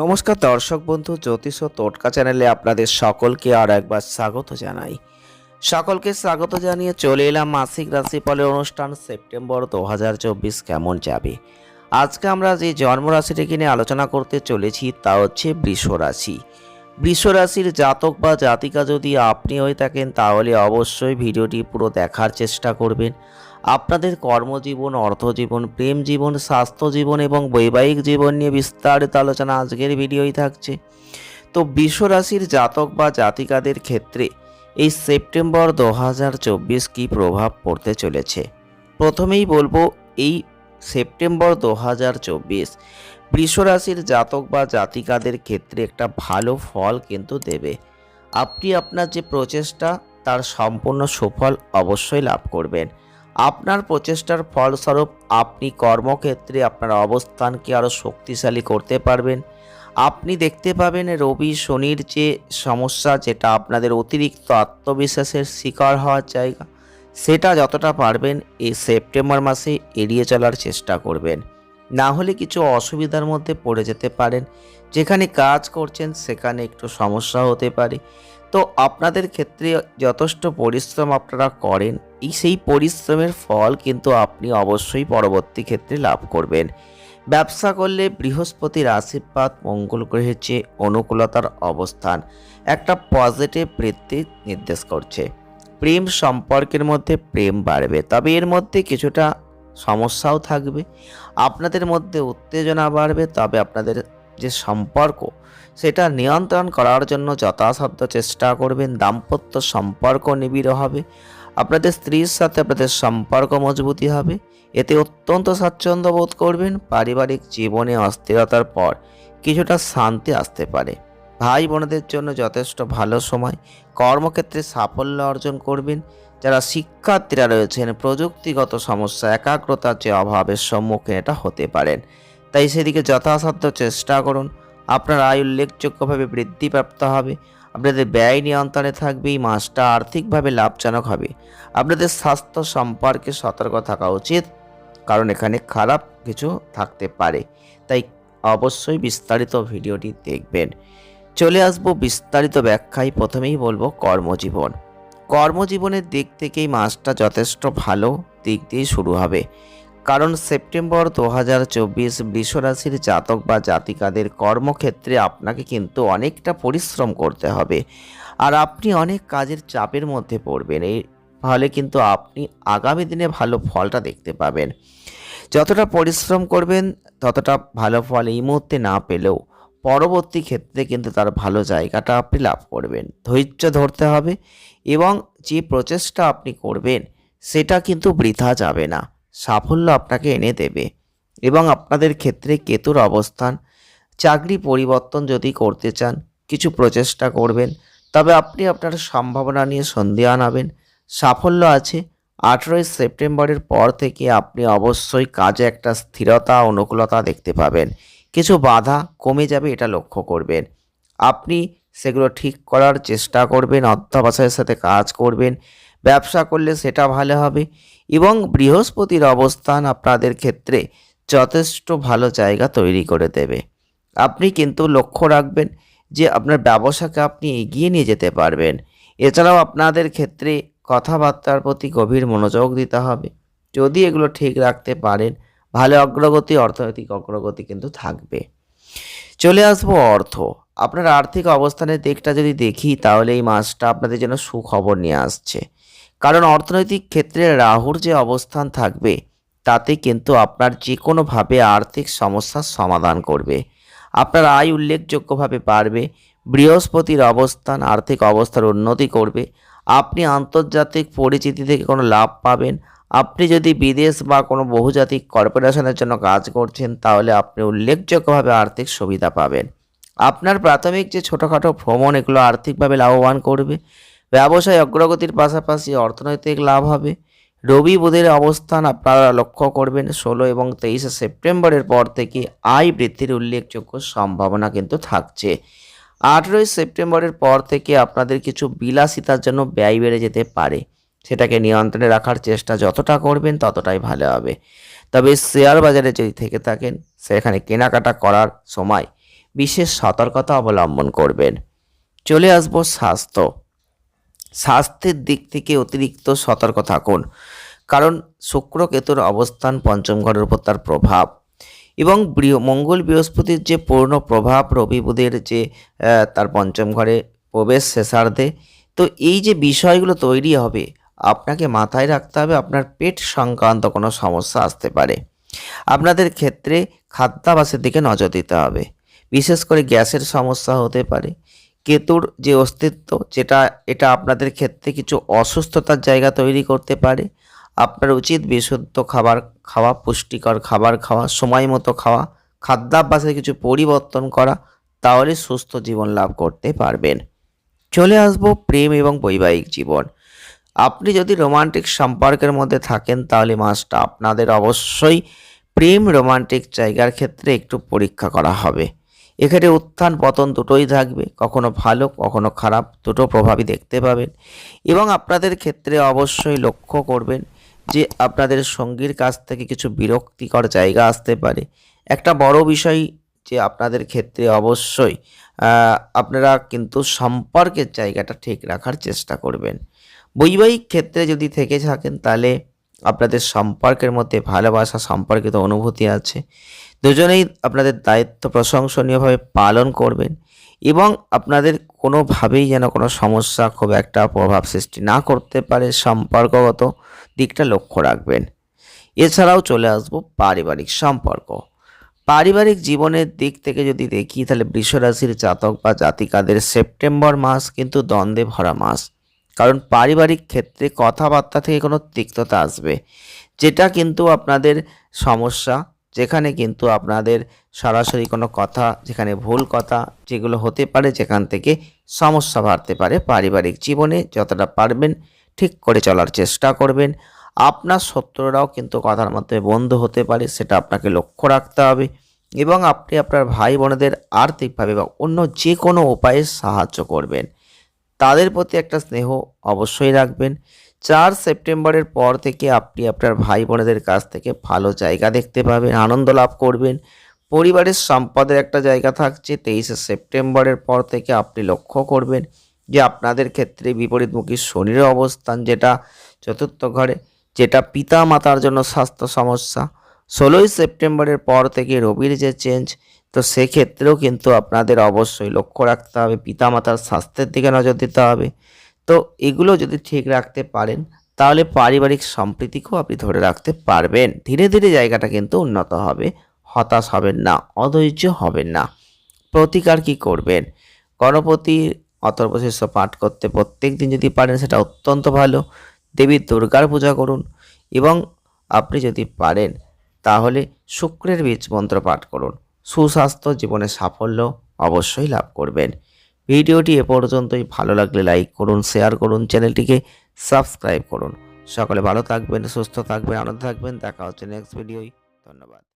নমস্কার দর্শক বন্ধু, জ্যোতিষ ও টোটকা চ্যানেলে আপনাদের সকলকে আর একবার স্বাগত জানাই। সকলকে স্বাগত জানিয়ে চলে এলাম মাসিক রাশিফলের অনুষ্ঠান সেপ্টেম্বর দু হাজার চব্বিশ কেমন যাবে? আজকে আমরা যে জন্ম রাশিটিকে নিয়ে আলোচনা করতে চলেছি তা হচ্ছে বৃষ রাশি বৃষ রাশির জাতক বা জাতিকা যদি আপনি হয়ে থাকেন, তাহলে অবশ্যই ভিডিওটি পুরো দেখার চেষ্টা করবেন। আপনাদের কর্মজীবন, অর্থজীবন প্রেম জীবন স্বাস্থ্য জীবন এবং বৈবাহিক জীবন নিয়ে বিস্তারিত আলোচনা আজকের ভিডিওই থাকছে। তো বিশ্ব রাশির জাতক বা জাতিকাদের ক্ষেত্রে এই সেপ্টেম্বর দু হাজার চব্বিশ কী প্রভাব পড়তে চলেছে? প্রথমেই বলব, এই সেপ্টেম্বর দু হাজার চব্বিশ বৃষরাশির জাতক বা জাতিকাদের ক্ষেত্রে একটা ভালো ফল কিন্তু দেবে। আপনি আপনার যে প্রচেষ্টা, তার সম্পূর্ণ সুফল অবশ্যই লাভ করবেন। আপনার প্রচেষ্টার ফলস্বরূপ আপনি কর্মক্ষেত্রে আপনার অবস্থানকে আরও শক্তিশালী করতে পারবেন। আপনি দেখতে পাবেন রবি শনির যে সমস্যা, যেটা আপনাদের অতিরিক্ত আত্মবিশ্বাসের শিকার হওয়ার জায়গা, সেটা যতটা পারবেন এই সেপ্টেম্বর মাসে এড়িয়ে চলার চেষ্টা করবেন। না হলে কিছু অসুবিধার মধ্যে পড়ে যেতে পারেন। যেখানে কাজ করছেন, সেখানে একটু সমস্যা হতে পারে। তো আপনাদের ক্ষেত্রে যথেষ্ট পরিশ্রম আপনারা করেন। এই সেই পরিশ্রমের ফল কিন্তু আপনি অবশ্যই পরবর্তী ক্ষেত্রে লাভ করবেন। ব্যবসা করলে বৃহস্পতির আশীর্বাদ, মঙ্গল গ্রহের চেয়ে অনুকূলতার অবস্থান একটা পজিটিভ বৃত্তি নির্দেশ করছে। প্রেম সম্পর্কের মধ্যে প্রেম বাড়বে। তবে এর মধ্যে কিছুটা সমস্যাও থাকবে, আপনাদের মধ্যে উত্তেজনা বাড়বে, তবে আপনাদের যে সম্পর্ক, সেটা নিয়ন্ত্রণ করার জন্য যথাসাধ্য চেষ্টা করবেন, দাম্পত্য সম্পর্ক নিবিড় হবে, আপনাদের স্ত্রীর সাথে আপনাদের সম্পর্ক মজবুতি হবে, এতে অত্যন্ত স্বাচ্ছন্দ্য বোধ করবেন, পারিবারিক জীবনে অস্থিরতার পর কিছুটা শান্তি আসতে পারে। ভাই বোনদের জন্য যথেষ্ট ভালো সময়, কর্মক্ষেত্রে সাফল্য অর্জন করবেন যারা শিক্ষার্থীরা রয়েছেন, প্রযুক্তিগত সমস্যা, একাগ্রতার যে অভাবের সম্মুখীন এটা হতে পারেন। তাই সেদিকে যথাসাধ্য চেষ্টা করুন। আপনার আয় উল্লেখযোগ্যভাবে বৃদ্ধিপ্রাপ্ত হবে। আপনাদের ব্যয় নিয়ন্ত্রণে থাকবে, এই মাসটা আর্থিকভাবে লাভজনক হবে। আপনাদের স্বাস্থ্য সম্পর্কে সতর্ক থাকা উচিত, কারণ এখানে খারাপ কিছু থাকতে পারে। তাই অবশ্যই বিস্তারিত ভিডিওটি দেখবেন। চলে আসব বিস্তারিত ব্যাখ্যায়। প্রথমেই বলব কর্মজীবন। কর্মজীবনের দিক থেকেই মাসটা যথেষ্ট ভালো দিক দিয়ে শুরু হবে। কারণ সেপ্টেম্বর দু হাজার চব্বিশ বৃষরাশির জাতক বা জাতিকাদের কর্মক্ষেত্রে আপনাকে কিন্তু অনেকটা পরিশ্রম করতে হবে। আর আপনি অনেক কাজের চাপের মধ্যে পড়বেন। এই ফলে কিন্তু আপনি আগামী দিনে ভালো ফলটা দেখতে পাবেন। যতটা পরিশ্রম করবেন, ততটা ভালো ফল এই মুহূর্তে না পেলেও পরবর্তী ক্ষেত্রে কিন্তু তার ভালো জায়গাটা আপনি লাভ করবেন। ধৈর্য ধরতে হবে। এবং যে প্রচেষ্টা আপনি করবেন, সেটা কিন্তু বৃথা যাবে না। সাফল্য আপনাকে এনে দেবে। এবং আপনাদের ক্ষেত্রে কেতুর অবস্থান, চাকরি পরিবর্তন যদি করতে চান, কিছু প্রচেষ্টা করবেন, তবে আপনি আপনার সম্ভাবনা নিয়ে সন্ধে আনাবেন। সাফল্য আছে, আঠেরোই সেপ্টেম্বরের পর থেকে আপনি অবশ্যই কাজে একটা স্থিরতা, অনুকূলতা দেখতে পাবেন। কিছু বাধা কমে যাবে, এটা লক্ষ্য করবেন। আপনি সেগুলো ঠিক করার চেষ্টা করবেন, অধ্যাবসায়ের সাথে কাজ করবেন, ব্যবসা করলে সেটা ভালো হবে এবং বৃহস্পতির অবস্থান আপনাদের ক্ষেত্রে যথেষ্ট ভালো জায়গা তৈরি করে দেবে। আপনি কিন্তু লক্ষ্য রাখবেন যে আপনার ব্যবসাকে আপনি এগিয়ে নিয়ে যেতে পারবেন। এছাড়াও আপনাদের ক্ষেত্রে কথাবার্তার প্রতি গভীর মনোযোগ দিতে হবে। যদি এগুলো ঠিক রাখতে পারেন, ভালো অগ্রগতি, অর্থনৈতিক অগ্রগতি কিন্তু থাকবে। চলে আসব অর্থ। আপনার আর্থিক অবস্থানের দিকটা যদি দেখি, তাহলে এই মাসটা আপনাদের জন্য সুখবর নিয়ে আসছে। কারণ অর্থনৈতিক ক্ষেত্রে রাহুর যে অবস্থান থাকবে, তাতে কিন্তু আপনার যে কোনোভাবে আর্থিক সমস্যার সমাধান করবে। আপনার আয় উল্লেখযোগ্যভাবে বাড়বে, বৃহস্পতির অবস্থান, আর্থিক অবস্থার উন্নতি করবে। আপনি আন্তর্জাতিক পরিচিতি থেকে কোনো লাভ পাবেন আপনি যদি বিদেশ বা কোনো বহুজাতিক কর্পোরেশনের জন্য কাজ করছেন, তাহলে আপনি উল্লেখযোগ্যভাবে আর্থিক সুবিধা পাবেন। আপনার প্রাথমিক যে ছোটোখাটো ভ্রমণ, এগুলো আর্থিকভাবে লাভবান করবে। ব্যবসায় অগ্রগতির পাশাপাশি অর্থনৈতিক লাভ হবে। রবি বুধের অবস্থান আপনারা লক্ষ্য করবেন, ষোলো এবং তেইশে সেপ্টেম্বরের পর থেকে আয় বৃদ্ধির উল্লেখযোগ্য সম্ভাবনা কিন্তু থাকছে। আঠেরোই সেপ্টেম্বরের পর থেকে আপনাদের কিছু বিলাসিতার জন্য ব্যয় বেড়ে যেতে পারে। সেটাকে নিয়ন্ত্রণে রাখার চেষ্টা যতটা করবেন ততটাই ভালো হবে। তবে শেয়ার বাজারে যদি থেকে থাকেন, সেখানে কেনাকাটা করার সময় বিশেষ সতর্কতা অবলম্বন করবেন। চলে আসব স্বাস্থ্য। স্বাস্থ্যের দিক থেকে অতিরিক্ত সতর্ক থাকুন, কারণ শুক্র কেতুর অবস্থান পঞ্চম ঘরের উপর তার প্রভাব এবং মঙ্গল বৃহস্পতির যে পূর্ণ প্রভাব, রবি বুধের যে তার পঞ্চম ঘরে প্রবেশ শেষার্ধে, তো এই যে বিষয়গুলো তৈরি হবে আপনাকে মাথায় রাখতে হবে আপনার পেট সংক্রান্ত কোনো সমস্যা আসতে পারে। আপনাদের ক্ষেত্রে খাদ্যাভাসের দিকে নজর দিতে হবে। বিশেষ করে গ্যাসের সমস্যা হতে পারে। কেতুর যে অস্তিত্ব, যেটা, এটা আপনাদের ক্ষেত্রে কিছু অসুস্থতার জায়গা তৈরি করতে পারে। আপনার উচিত বিশুদ্ধ খাবার খাওয়া, পুষ্টিকর খাবার খাওয়া, সময় মতো খাওয়া, খাদ্যাভ্যাসে কিছু পরিবর্তন করা, তাহলে সুস্থ জীবন লাভ করতে পারবেন। চলে আসব প্রেম এবং বৈবাহিক জীবন। আপনি যদি রোমান্টিক সম্পর্কের মধ্যে থাকেন, তাহলে মাসটা আপনাদের অবশ্যই প্রেম রোমান্টিক জায়গার ক্ষেত্রে একটু পরীক্ষা করা হবে। এখানে উত্থান পতন দুটোই থাকবে, কখনো ভালো, কখনো খারাপ, দুটো প্রভাবই দেখতে পাবেন। এবং আপনাদের ক্ষেত্রে অবশ্যই লক্ষ্য করবেন যে আপনাদের সঙ্গীর কাছ থেকে কিছু বিরক্তিকর জায়গা আসতে পারে। একটা বড় বিষয় যে আপনাদের ক্ষেত্রে অবশ্যই আপনারা কিন্তু সম্পর্কের জায়গাটা ঠিক রাখার চেষ্টা করবেন। বৈবাহিক ক্ষেত্রে যদি থেকে থাকেন, তাহলে আপনাদের সম্পর্কের মধ্যে ভালোবাসা, সম্পর্কিত অনুভূতি আছে। দুজনেই আপনাদের দায়িত্ব প্রশংসনীয়ভাবে পালন করবেন এবং আপনাদের কোনোভাবেই যেন কোনো সমস্যা, খুব একটা প্রভাব সৃষ্টি না করতে পারে সম্পর্কগত দিকটা লক্ষ্য রাখবেন। এছাড়াও চলে আসব পারিবারিক সম্পর্ক। পারিবারিক জীবনের দিক থেকে যদি দেখি, তাহলে বৃষরাশির জাতক বা জাতিকাদের সেপ্টেম্বর মাস কিন্তু দ্বন্দ্বে ভরা মাস। কারণ পারিবারিক ক্ষেত্রে কথাবার্তা থেকে কোনো তিক্ততা আসবে। যেটা কিন্তু আপনাদের সমস্যা, যেখানে কিন্তু আপনাদের সরাসরি কোনো কথা, যেখানে ভুল কথা যেগুলো হতে পারে যেখান থেকে সমস্যা বাড়তে পারে, পারিবারিক জীবনে যতটা পারবেন ঠিক করে চলার চেষ্টা করবেন। আপনার শত্রুরাও কিন্তু কথার মাধ্যমে বন্ধু হতে পারে, সেটা আপনাকে লক্ষ্য রাখতে হবে এবং আপনি আপনার ভাই বোনেদের আর্থিকভাবে বা অন্য যে কোনো উপায়ে সাহায্য করবেন। তাদের প্রতি একটা স্নেহ অবশ্যই রাখবেন। চার সেপ্টেম্বরের পর থেকে আপনি আপনার ভাই বোনেদের কাছ থেকে ভালো জায়গা দেখতে পাবেন, আনন্দ লাভ করবেন। পরিবারের সম্পদের একটা জায়গা থাকছে, তেইশে সেপ্টেম্বরের পর থেকে আপনি লক্ষ্য করবেন যে আপনাদের ক্ষেত্রে বিপরীতমুখী শনির অবস্থান যেটা চতুর্থ ঘরে, যেটা পিতা মাতার জন্য স্বাস্থ্য সমস্যা। ষোলোই সেপ্টেম্বরের পর থেকে রবির যে চেঞ্জ তো সেক্ষেত্রেও কিন্তু আপনাদের অবশ্যই লক্ষ্য রাখতে হবে, পিতামাতার স্বাস্থ্যের দিকে নজর দিতে হবে। তো এগুলো যদি ঠিক রাখতে পারেন, তাহলে পারিবারিক সম্প্রীতিকেও আপনি ধরে রাখতে পারবেন। ধীরে ধীরে জায়গাটা কিন্তু উন্নত হবে, হতাশ হবেন না, অধৈর্য হবেন না। প্রতিকার কি করবেন? গণপতির অথর্বশিষ্য পাঠ করতে প্রত্যেক দিন যদি পারেন, সেটা অত্যন্ত ভালো। দেবী দুর্গার পূজা করুন এবং আপনি যদি পারেন, তাহলে শুক্রের বীজ মন্ত্র পাঠ করুন। সুস্বাস্থ্য, জীবনে সাফল্য অবশ্যই লাভ করবেন। ভিডিওটি এ পর্যন্তই। ভালো লাগলে লাইক করুন শেয়ার করুন, চ্যানেলটিকে সাবস্ক্রাইব করুন। সকলে ভালো থাকবেন, সুস্থ থাকবেন, আনন্দ থাকবেন। দেখা হচ্ছে নেক্সট ভিডিওই ধন্যবাদ।